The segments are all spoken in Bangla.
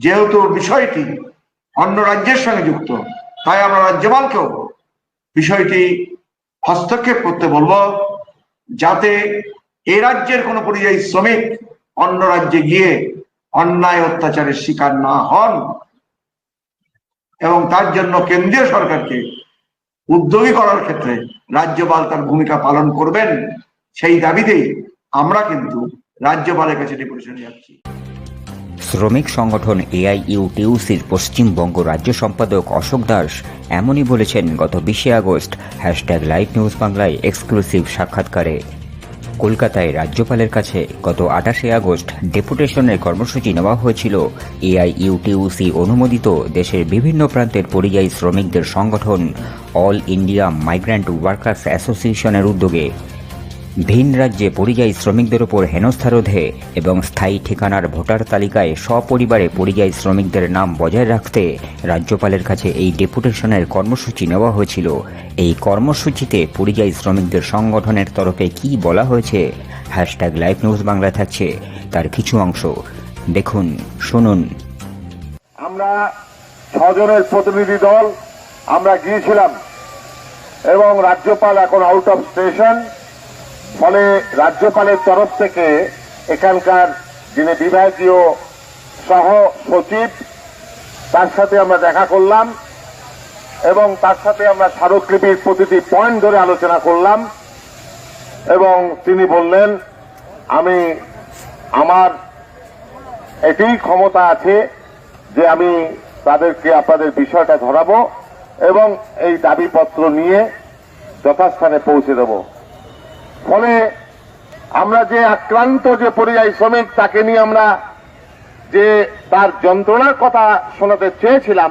যেহেতু বিষয়টি অন্য রাজ্যের সঙ্গে যুক্ত, তাই আমরা রাজ্যপালকেও বিষয়টি হস্তক্ষেপ করতে বলব, যাতে এ রাজ্যের কোনো পরিযায়ী শ্রমিক অন্য রাজ্যে গিয়ে অন্যায় অত্যাচারের শিকার না হন এবং তার জন্য কেন্দ্রীয় সরকারকে উদ্যোগী করার ক্ষেত্রে রাজ্যপাল তার ভূমিকা পালন করবেন, সেই দাবিতেই আমরা কিন্তু রাজ্যপালের কাছে ডেপুটেশনে যাচ্ছি। শ্রমিক সংগঠন এআইইউটিউসির পশ্চিমবঙ্গ রাজ্য সম্পাদক অশোক দাস এমনই বলেছেন গত বিশে আগস্ট, হ্যাশট্যাগ লাইভ নিউজ বাংলায় এক্সক্লুসিভ সাক্ষাৎকারে। কলকাতায় রাজ্যপালের কাছে গত আঠাশে আগস্ট ডেপুটেশনের কর্মসূচি নেওয়া হয়েছিল। এআইইউটিউসি অনুমোদিত দেশের বিভিন্ন প্রান্তের পরিযায়ী শ্রমিকদের সংগঠন অল ইন্ডিয়া মাইগ্র্যান্ট ওয়ার্কার্স অ্যাসোসিয়েশনের উদ্যোগে। ভিন রাজ্যে পরিযায়ী শ্রমিকদের ওপর হেনস্থা রোধে এবং স্থায়ী ঠিকানার ভোটার তালিকায় সপরিবারে পরিযায়ী শ্রমিকদের নাম বজায় রাখতে রাজ্যপালের কাছে এই ডেপুটেশনের কর্মসূচি নেওয়া হয়েছিল। এই কর্মসূচিতে পরিযায়ী শ্রমিকদের সংগঠনের তরফে কি বলা হয়েছে? হ্যাশট্যাগ লাইভ নিউজ বাংলা থাকছে। তার কিছু অংশ দেখুন, শুনুন। আমরা ছজনের প্রতিনিধি দল, আমরা গিয়েছিলাম এবং রাজ্যপাল এখন আউট অফ স্টেশন ফলে রাজ্যপালের তরফ থেকে এখানকার যিনি বিভাগীয় সহ সচিব, তার সাথে আমরা দেখা করলাম এবং তার সাথে আমরা স্মারকলিপির প্রতিটি পয়েন্ট ধরে আলোচনা করলাম এবং তিনি বললেন, আমি, আমার এটাই ক্ষমতা আছে যে আমি তাদেরকে আপনাদের বিষয়টা ধরাবো এবং এই দাবিপত্র নিয়ে যথাস্থানে পৌঁছে দেব। ফলে আমরা যে আক্রান্ত যে পরিযায়ী শ্রমিক, তাকে নিয়ে আমরা যে তার যন্ত্রণার কথা শোনাতে চেয়েছিলাম,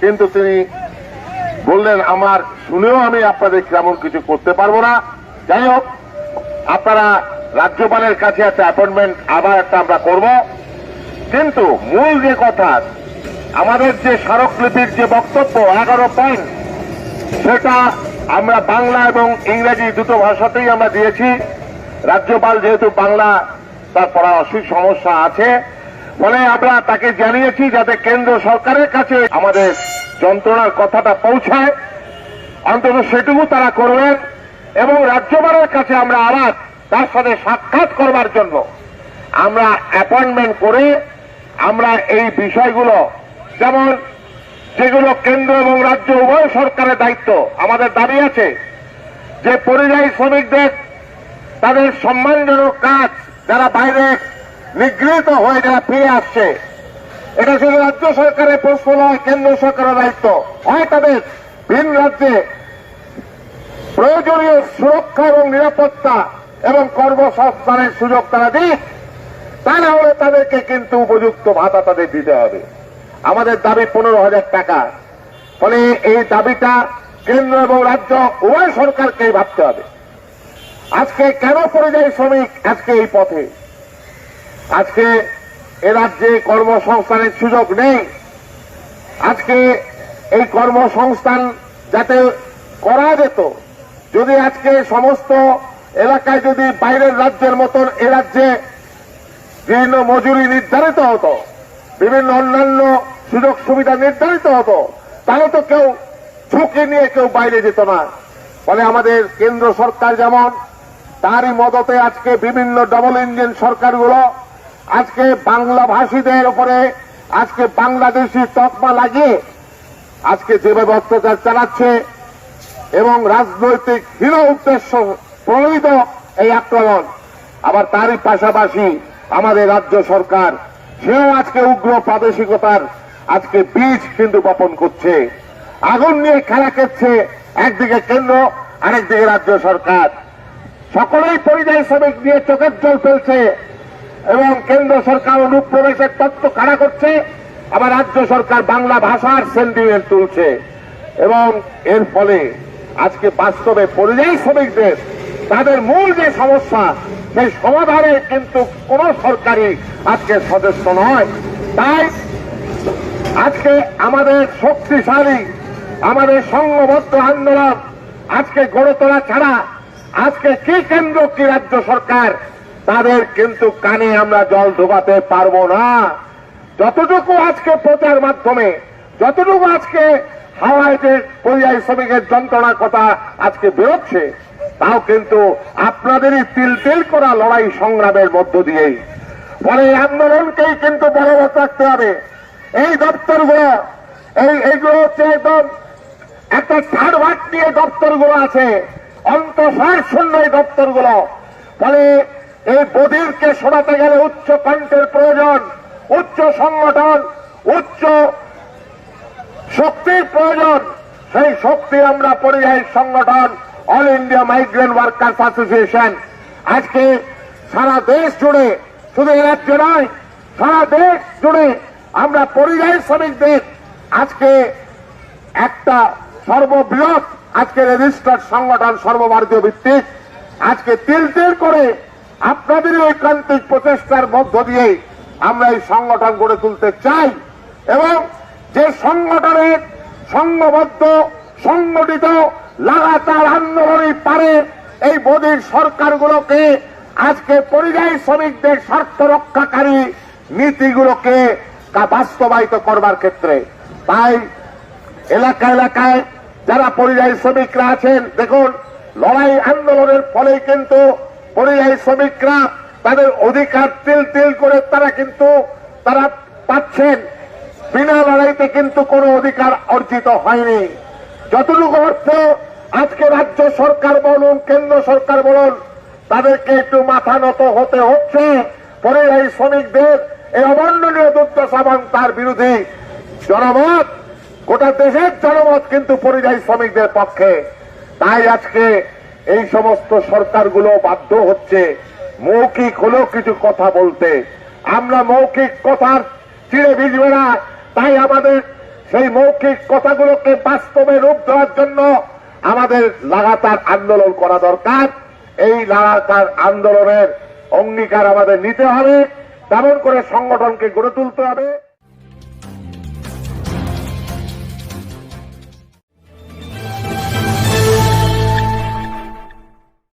কিন্তু তিনি বললেন, আমার শুনেও আমি আপনাদের তেমন কিছু করতে পারব না। যাই হোক, আপনারা রাজ্যপালের কাছে একটা অ্যাপয়েন্টমেন্ট আবার একটা আমরা করব। কিন্তু মূল যে কথা, আমাদের যে স্মারকলিপির যে বক্তব্য, এগারো পয়েন্ট, সেটা আমরা বাংলা এবং ইংরেজি দুটো ভাষাতেই আমরা দিয়েছি। রাজ্যপাল যেহেতু বাংলা, তার পড়া অসুখ সমস্যা আছে। ফলে আমরা তাকে জানিয়েছি যাতে কেন্দ্র সরকারের কাছে আমাদের যন্ত্রণার কথাটা পৌঁছায়। অন্তত সেটুকু তারা করবেন এবং রাজ্যপালের কাছে আমরা আবার তার সাথে সাক্ষাৎ করবার জন্য আমরা অ্যাপয়েন্টমেন্ট করে আমরা এই বিষয়গুলো, যেমন যেগুলো কেন্দ্র এবং রাজ্য উভয় সরকারের দায়িত্ব। আমাদের দাবি আছে যে পরিযায়ী শ্রমিকদের তাদের সম্মানজনক কাজ যারা বাইরে নিগৃহীত হয়ে যারা ফিরে আসছে, এটা শুধু রাজ্য সরকারের প্রশ্ন নয়, কেন্দ্র সরকারের দায়িত্ব। হয় তাদের ভিন রাজ্যে প্রয়োজনীয় সুরক্ষা এবং নিরাপত্তা এবং কর্মসংস্থানের সুযোগ তারা দিক, তা না হলে তাদেরকে কিন্তু উপযুক্ত ভাতা তাদের দিতে হবে। আমাদের দাবি পনেরো হাজার টাকা। ফলে এই দাবিটা কেন্দ্র এবং রাজ্য উভয় সরকারকেই ভাবতে হবে। আজকে কেন পরিযায়ী শ্রমিক আজকে এই পথে? আজকে এ রাজ্যে কর্মসংস্থানের সুযোগ নেই। আজকে এই কর্মসংস্থান যাতে করা যেত, যদি আজকে সমস্ত এলাকায় যদি বাইরের রাজ্যের মতন এ রাজ্যে বিভিন্ন মজুরি নির্ধারিত হতো, বিভিন্ন অন্যান্য সুযোগ সুবিধা নির্ধারিত হতো, তাহলে তো কেউ ঝুঁকি নিয়ে কেউ বাইরে যেত না। ফলে আমাদের কেন্দ্র সরকার যেমন, তারই মদতে আজকে বিভিন্ন ডবল ইঞ্জিন সরকারগুলো আজকে বাংলা ভাষীদের উপরে, আজকে বাংলাদেশি তকমা লাগিয়ে আজকে যেভাবে অত্যাচার চালাচ্ছে এবং রাজনৈতিক হীন উদ্দেশ্য প্রণীত এই আক্রমণ, আবার তারই পাশাপাশি আমাদের রাজ্য সরকার সেও আজকে উগ্র প্রাদেশিকতার আজকে বীজ কিন্তু বপন করছে। আগুন নিয়ে খেলা খেলছে একদিকে কেন্দ্র, আরেকদিকে রাজ্য সরকার। সকলেই পরিযায়ী শ্রমিক নিয়ে চোখের জল ফেলছে এবং কেন্দ্র সরকার অনুপ্রবেশের তত্ত্ব কারা করছে, আবার রাজ্য সরকার বাংলা ভাষার সেন্টিমেন্ট তুলছে। এবং এর ফলে আজকে বাস্তবে পরিযায়ী শ্রমিকদের, তাদের মূল যে সমস্যা, সেই সমাধানে কিন্তু কোন সরকারি আজকে সদস্য নয়। তাই আজকে আমাদের শক্তিশালী, আমাদের সংঘবদ্ধ আন্দোলন আজকে গড়ে তোলা ছাড়া আজকে কি কেন্দ্র, কি রাজ্য সরকার, তাদের কিন্তু কানে আমরা জল ঢোকাতে পারব না। যতটুকু আজকে প্রচার মাধ্যমে, যতটুকু আজকে হাওয়ায় যে পরিযায়ী শ্রমিকের যন্ত্রণার কথা আজকে বেরোচ্ছে, তাও কিন্তু আপনাদেরই তিল তিল করা লড়াই সংগ্রামের মধ্য দিয়েই। ফলে আন্দোলনকেই কিন্তু বলবৎ রাখতে হবে। এই দপ্তরগুলো, এই, এইগুলো হচ্ছে একদম একটা ছাড় ভাট নিয়ে দপ্তরগুলো আছে। অন্তঃসার শূন্য এই দপ্তরগুলো। ফলে এই বধিরকে সরাতে গেলে উচ্চ কণ্ঠের প্রয়োজন, উচ্চ সংগঠন, উচ্চ শক্তির প্রয়োজন। সেই শক্তি আমরা পরিযায়ী সংগঠন all India migrant workers association আজকে সারা দেশ জুড়ে, শুধু রাজ্যে নয়, সারা দেশ জুড়ে আমরা পরিযায়ী শ্রমিকদের আজকে একটা সর্ববৃহৎ, আজকে রেজিস্টার্ড সংগঠন সর্বভারতীয় ভিত্তিক, আজকে তিল তিল করে আপনাদের এই ক্রান্তিক প্রচেষ্টার মধ্য দিয়ে আমরা এই সংগঠন গড়ে তুলতে চাই এবং যে সংগঠনের সংঘবদ্ধ, সংগঠিত, লাগাতার আন্দোলনই পারে এই মোদীর সরকারগুলোকে, আজকে পরিযায়ী শ্রমিকদের স্বার্থ রক্ষাকারী নীতিগুলোকে বাস্তবায়িত করবার ক্ষেত্রে। তাই এলাকা এলাকায় যারা পরিযায়ী শ্রমিকরা আছেন, দেখুন, লড়াই আন্দোলনের ফলে কিন্তু পরিযায়ী শ্রমিকরা তাদের অধিকার তিল তিল করে তারা কিন্তু তারা পাচ্ছেন। বিনা লড়াইতে কিন্তু কোনো অধিকার অর্জিত হয়নি। যতটুকু অর্থ আজকে রাজ্য সরকার বলুন, কেন্দ্র সরকার বলুন, তাদেরকে একটু মাথা নত হতে হচ্ছে। পরিযায়ী শ্রমিকদের এই অবর্ণনীয় দুর্দশা এবং তার বিরোধী জনমত, গোটা দেশের জনমত কিন্তু পরিযায়ী শ্রমিকদের পক্ষে। তাই আজকে এই সমস্ত সরকারগুলো বাধ্য হচ্ছে মৌখিক হলেও কিছু কথা বলতে। আমরা মৌখিক কথার চিড়ে ভিজবে না। তাই আমাদের সেই মৌখিক কথাগুলোকে বাস্তবে রূপ দেওয়ার জন্য আমাদের লাগাতার আন্দোলন করা দরকার। এই লাগাতার আন্দোলনের অঙ্গীকার আমাদের নিতে হবে। তেমন করে সংগঠনকে গড়ে তুলতে হবে।